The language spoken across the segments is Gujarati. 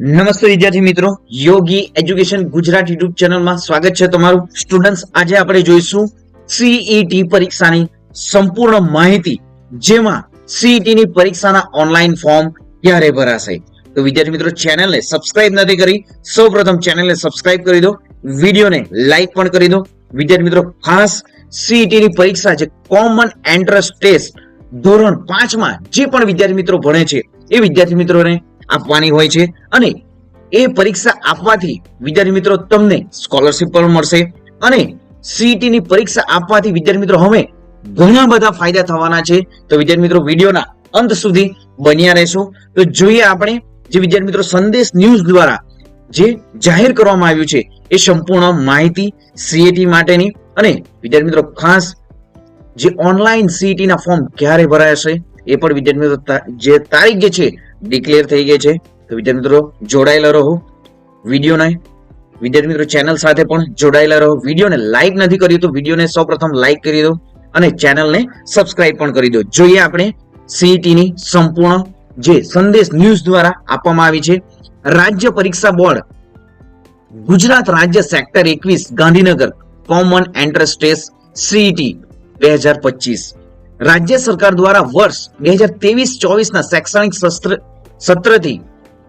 નમસ્તે વિદ્યાર્થી મિત્રો. યોગી એજ્યુકેશન ગુજરાત યુટ્યુબ ચેનલમાં સ્વાગત છે તમારું. સ્ટુડન્ટ્સ, આજે આપણે જોઈશું સીઈટી પરીક્ષાની સંપૂર્ણ માહિતી, જેમાં સીઈટી ની પરીક્ષાના ઓનલાઈન ફોર્મ ક્યારે ભરાશે. તો વિદ્યાર્થી મિત્રો, ચેનલને સબસ્ક્રાઇબ નથી કરી, સૌપ્રથમ ચેનલને સબસ્ક્રાઇબ કરી દો, વિડીયોને લાઈક પણ કરી દો. વિદ્યાર્થી મિત્રો, ખાસ સીઈટી ની પરીક્ષા છે કોમન એન્ટ્રન્સ ટેસ્ટ ધોરણ પાંચમાં જે પણ વિદ્યાર્થી મિત્રો ભણે છે, એ વિદ્યાર્થી મિત્રોને આપવાની હોય છે અને એ પરીક્ષા આપવાથી વિદ્યાર્થી મિત્રો તમને સ્કોલરશિપ પણ મળશે અને સીઈટી ની પરીક્ષા આપવાથી વિદ્યાર્થી મિત્રો હવે ઘણા બધા ફાયદા થવાના છે. તો વિદ્યાર્થી મિત્રો, વિડીયોના અંત સુધી બન્યા રહેશો. તો જોઈએ આપણે જે વિદ્યાર્થી મિત્રો સંદેશ ન્યૂઝ દ્વારા જે જાહેર કરવામાં આવ્યું છે એ સંપૂર્ણ માહિતી સીએટી માટેની અને વિદ્યાર્થી મિત્રો ખાસ જે ઓનલાઈન સીઈટી ના ફોર્મ ક્યારે ભરાશે એ પણ વિદ્યાર્થી મિત્રો જે તારીખ જે છે ડિક્લેર થઈ ગઈ છે. તો વિદ્યાર્થી મિત્રો, જોડાયેલા રહો. વિડીયોને, વિદ્યાર્થી મિત્રો, ચેનલ સાથે પણ જોડાયેલા રહો. વિડીયોને લાઈક નથી કર્યું તો વિડીયોને સૌપ્રથમ લાઈક કરી દો અને ચેનલને સબસ્ક્રાઇબ પણ કરી દો. જોઈએ આપણે સીઈટીની સંપૂર્ણ જે સંદેશ ન્યૂઝ દ્વારા આપવામાં આવી છે. રાજ્ય પરીક્ષા બોર્ડ, ગુજરાત રાજ્ય સેક્ટર એકવીસ, Gandhinagar common entrance test CET બે હજાર પચીસ. રાજ્ય સરકાર દ્વારા વર્ષ બે હજાર ત્રેવીસ ચોવીસ ના શૈક્ષણિક સત્ર સત્રથી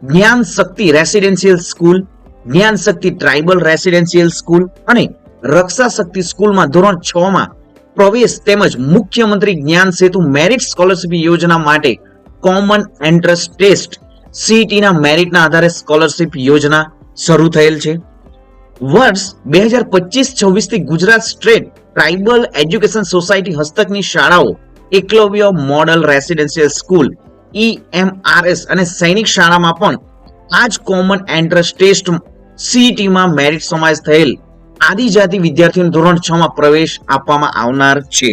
જ્ઞાન શક્તિ residential school, Gyan Shakti tribal residential school અને રક્ષા શક્તિ સ્કૂલમાં ધોરણ છ માં પ્રવેશ તેમજ મુખ્યમંત્રી જ્ઞાન સેતુ મેરિટ સ્કોલરશિપ યોજના માટે કોમન એન્ટ્રન્સ ટેસ્ટ સીઈટી ના મેરિટના આધારે સ્કોલરશિપ યોજના શરૂ થયેલ છે. વર્ષ બે હજાર પચીસ છવ્વીસથી Gujarat state tribal education society હસ્તકની શાળાઓ, Eklavya model residential school EMRS અને સૈનિક શાળામાં પણ આ જ કોમન એન્ટ્રન્સ ટેસ્ટ સીઈટીમાં મેરિટ સમાવેશ થયેલ આદિજાતિ વિદ્યાર્થીઓને ધોરણ છ માં પ્રવેશ આપવામાં આવનાર છે.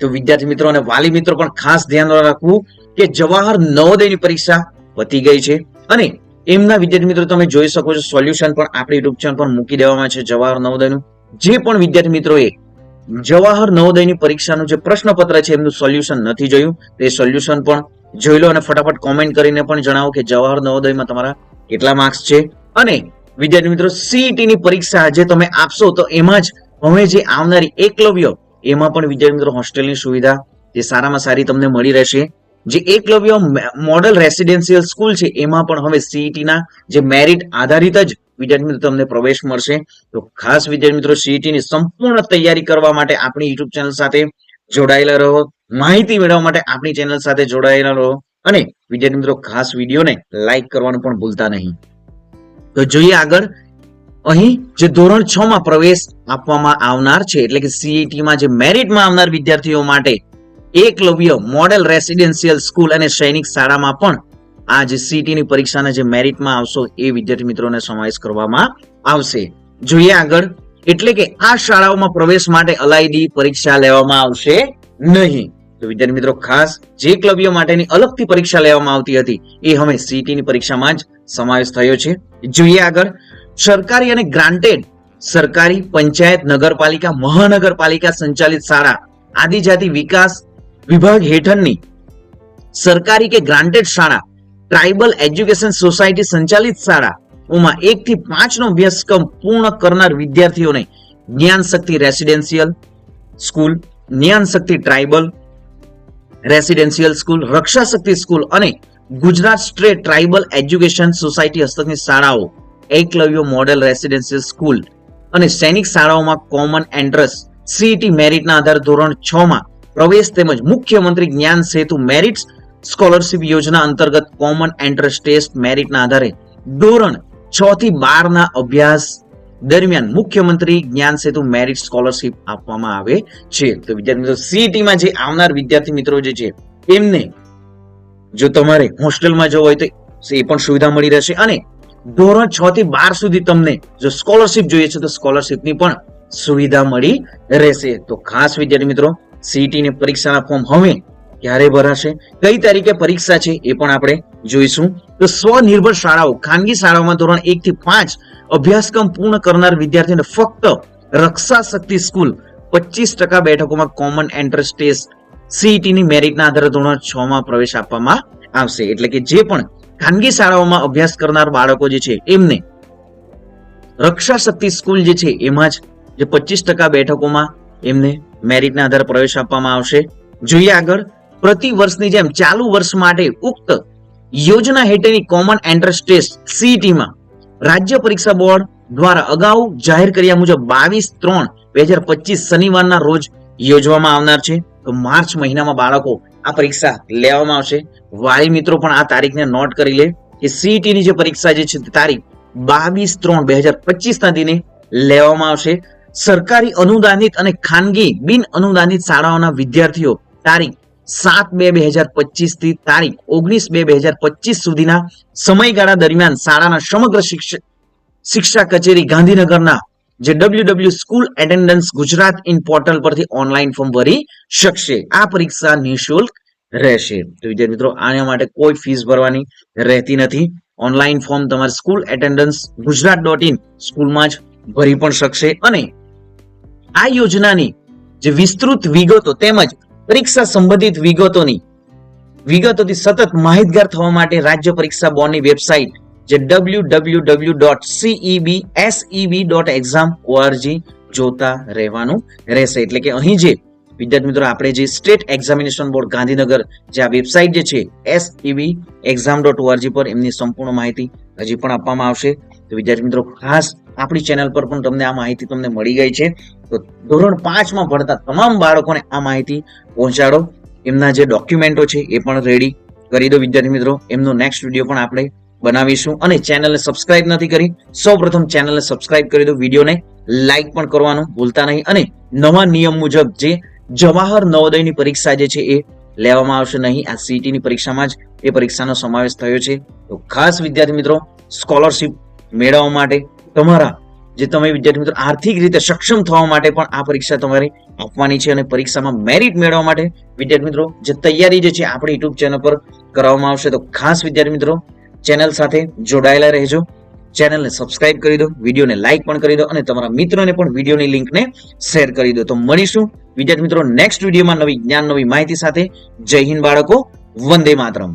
તો વિદ્યાર્થી મિત્રો અને વાલી મિત્રો પણ ખાસ ધ્યાન રાખવું કે જવાહર નવોદયની પરીક્ષા પતી ગઈ છે અને એમના વિદ્યાર્થી મિત્રો તમે જોઈ શકો છો સોલ્યુશન પણ આપણી યુટ્યુબ ચેનલ પર મૂકી દેવામાં છે, જવાહર નવોદયનું. જે પણ વિદ્યાર્થી મિત્રોએ જવાહર નવોદયની પરીક્ષાનું જે પ્રશ્નપત્ર છે, એમનું સોલ્યુશન નથી જોયું. તે સોલ્યુશન પણ જોઈ લો અને ફટાફટ કોમેન્ટ કરીને પણ જણાવો કે જવાહર નવોદયમાં તમારા કેટલા માર્ક્સ છે. અને વિદ્યાર્થી મિત્રો સીઈટી ની પરીક્ષા જે તમે આપશો તો એમાં જ હવે જે આવનારી એકલવ્ય, એમાં પણ વિદ્યાર્થી મિત્રો હોસ્ટેલની સુવિધા, જે સારામાં સારી તમને મળી રહેશે. જે એકલવ્ય મોડલ રેસિડેન્શિયલ સ્કૂલ છે, એમાં પણ હવે સીઈટી ના જે મેરિટ આધારિત જ વિદ્યાર્થી મિત્રો તમને પ્રવેશ મળશે. તો ખાસ વિદ્યાર્થી મિત્રો સીઈટી ની સંપૂર્ણ તૈયારી કરવા માટે આપણી યુટ્યુબ ચેનલ સાથે જોડાયેલા રહો. માહિતી મેળવવા માટે આપણી ચેનલ સાથે જોડાયેલા રહો. અને વિદ્યાર્થી મિત્રો ખાસ વિડીયોને લાઈક કરવાનું પણ ભૂલતા નહીં. તો જોઈએ આગળ. અહીં જે ધોરણ છ માં પ્રવેશ આપવામાં આવનાર છે, એટલે કે સીઈટી માં જે મેરિટમાં આવનાર વિદ્યાર્થીઓ માટે એકલવ્ય મોડેલ રેસિડેન્શિયલ સ્કૂલ અને સૈનિક શાળામાં પણ આ જે સીટીની પરીક્ષાના જે મેરિટમાં આવશો એ વિદ્યાર્થી મિત્રોને સમાવેશ કરવામાં આવશે. જોઈએ આગળ, એટલે કે આ શાળાઓમાં પ્રવેશ માટે અલાયદી પરીક્ષા લેવામાં આવશે નહીં. તો વિદ્યાર્થી મિત્રો, ખાસ જે ક્લબીઓ માટેની અલગથી પરીક્ષા લેવામાં આવતી હતી, એ હવે સીટીની પરીક્ષામાં જ સમાવેશ થયો છે. જોઈએ આગળ, સરકારી અને ગ્રાન્ટેડ સરકારી પંચાયત નગરપાલિકા, મહાનગરપાલિકા સંચાલિત શાળા, આદિજાતિ વિકાસ વિભાગ હેઠળની સરકારી કે ગ્રાન્ટેડ શાળા ટ્રાઇબલ એજ્યુકેશન સોસાયટી સંચાલિત શાળાઓમાં એક થી પાંચ નો અભ્યાસક્રમ પૂર્ણ કરનાર વિદ્યાર્થીઓને જ્ઞાન Shakti residential school Gyan Shakti tribal residential school Raksha Shakti school અને Gujarat state tribal education society હસ્તકની શાળાઓ એકલવ્ય મોડેલ રેસિડેન્શિયલ સ્કૂલ અને સૈનિક શાળાઓમાં કોમન એન્ટ્રન્સ સીઈટી મેરિટના આધારે ધોરણ છ માં પ્રવેશ તેમજ મુખ્યમંત્રી જ્ઞાન સેતુ મેરિટ સ્કોલરશિપ યોજના અંતર્ગત કોમન એન્ટ્રન્સ ટેસ્ટ મેરિટના આધારે ધોરણ છ થી બાર ના અભ્યાસ દરમિયાન મુખ્યમંત્રી જ્ઞાન સેતુ મેરિટ સ્કોલરશિપ આપવામાં આવે છે. તો વિદ્યાર્થી મિત્રો, સીઈટીમાં જે આવનાર વિદ્યાર્થી મિત્રો જે છે, એમને જો તમારે હોસ્ટેલમાં જવું હોય તો એ પણ સુવિધા મળી રહેશે અને ધોરણ છ થી બાર સુધી તમને જો સ્કોલરશિપ જોઈએ છે તો સ્કોલરશિપની પણ સુવિધા મળી રહેશે. તો ખાસ વિદ્યાર્થી મિત્રો સીઈટી ની પરીક્ષાના ફોર્મ હવે ક્યારે ભરાશે? કઈ તારીખે પરીક્ષા છે એ પણ આપણે જોઈશું. તો સ્વનિર્ભર શાળાઓ, ખાનગી શાળાઓમાં ધોરણ એક થી પાંચ અભ્યાસક્રમ પૂર્ણ કરનાર વિદ્યાર્થીઓને ફક્ત રક્ષા શક્તિ સ્કૂલ પચીસ ટકા બેઠકોમાં કોમન એન્ટ્રન્સ ટેસ્ટ સીઈટી ની મેરિટના આધારે ધોરણ છ માં પ્રવેશ આપવામાં આવશે. એટલે કે જે પણ ખાનગી શાળાઓમાં અભ્યાસ કરનાર બાળકો જે છે, એમને રક્ષા શક્તિ સ્કૂલ જે છે, એમાં જ જે પચીસ ટકા બેઠકોમાં એમને મેરિટના આધારે પ્રવેશ આપવામાં આવશે. જોઈએ આગળ, પ્રતિ વર્ષની જેમ ચાલુ વર્ષ માટે ઉક્ત યોજના હેઠળની કોમન એન્ટ્રન્સ ટેસ્ટ સીઈટીમાં રાજ્ય પરીક્ષા બોર્ડ દ્વારા અગાઉ જાહેર કર્યા મુજબ બાવીસ ત્રણ બે હજાર પચીસ શનિવારના રોજ યોજવામાં આવનાર છે. તો માર્ચ મહિનામાં બાળકો આ પરીક્ષા લેવામાં આવશે. વાલી મિત્રો પણ આ તારીખને નોટ કરી લે કે સીઈટીની જે પરીક્ષા જે છે તારીખ બાવીસ ત્રણ બે હજાર પચીસના દિને લેવામાં આવશે. સરકારી અનુદાનિત અને ખાનગી બિન અનુદાનિત શાળાઓના વિદ્યાર્થીઓ તારીખ સાત બે બે હજાર પચીસથી તારીખ ઓગણીસ બે બે હજાર પચીસ સુધીના સમયગાળા દરમિયાન શાળાના સમગ્ર શિક્ષા કચેરી ગાંધીનગરના જે W W school attendance Gujarat in portal પરથી ઓનલાઈન ફોર્મ ભરી શકશે. આ પરીક્ષા નિઃશુલ્ક રહેશે. તો વિદ્યાર્થી મિત્રો, આના માટે કોઈ ફીસ ભરવાની રહેતી નથી. ઓનલાઈન ફોર્મ તમારે school attendance Gujarat dot in સ્કૂલમાં જ ભરી પણ શકશે અને આ યોજનાની જે વિસ્તૃત વિગતો તેમજ પરીક્ષા સંબંધિત વિગતોની, વિગતોથી સતત માહિતગાર થવા માટે રાજ્ય પરીક્ષા બોર્ડની વેબસાઇટ જે W W W dot CEB SEB dot exam ORG જોતા રહેવાનું રહેશે. એટલે કે અહીં જે, વિદ્યાર્થી મિત્રો, આપણે જે સ્ટેટ એક્ઝામિનેશન બોર્ડ ગાંધીનગર જે આ વેબસાઇટ જે છે એસઈબી એક્ઝામ ડોટ ઓઆરજી પર એમની સંપૂર્ણ માહિતી હજી પણ આપવામાં આવશે. તો વિદ્યાર્થી મિત્રો, ખાસ આપણી ચેનલ પર પણ તમને આ માહિતી તમને મળી ગઈ છે. તો ધોરણ પાંચમાં ભણતા તમામ બાળકોને આ માહિતી પહોંચાડો. એમના જે ડોક્યુમેન્ટો છે એ પણ રેડી કરી દો વિદ્યાર્થી મિત્રો. એમનો નેક્સ્ટ વીડિયો પણ આપણે બનાવીશું. અને ચેનલને સબસ્ક્રાઇબ નથી કરી સૌ પ્રથમ ચેનલને સબસ્ક્રાઇબ કરી દો, વિડીયોને લાઇક પણ કરવાનું ભૂલતા નહીં. અને નવા નિયમ મુજબ જે જવાહર નવોદયની પરીક્ષા જે છે એ લેવામાં આવશે નહીં. આ સીટીની પરીક્ષામાં જ એ પરીક્ષાનો સમાવેશ થયો છે. તો ખાસ વિદ્યાર્થી મિત્રો સ્કોલરશિપ મેળવવા માટે તમારા જે તમે વિદ્યાર્થી મિત્રો આર્થિક રીતે સક્ષમ થવા માટે પણ આ પરીક્ષા તમારે આપવાની છે અને પરીક્ષામાં મેરિટ મેળવવા માટે વિદ્યાર્થી મિત્રો જે તૈયારી જે છે આપણી યુટ્યુબ ચેનલ પર કરવામાં આવશે તો ખાસ વિદ્યાર્થી મિત્રો ચેનલ સાથે જોડાયેલા રહેજો. ચેનલને સબસ્ક્રાઇબ કરી દો, વિડીયોને લાઇક પણ કરી દો અને તમારા મિત્રોને પણ વિડીયોની લિંકને શેર કરી દો. તો મળીશું વિદ્યાર્થી મિત્રો નેક્સ્ટ વિડીયોમાં નવી જ્ઞાન, નવી માહિતી સાથે. જય હિન્દ બાળકો, વંદે માતરમ.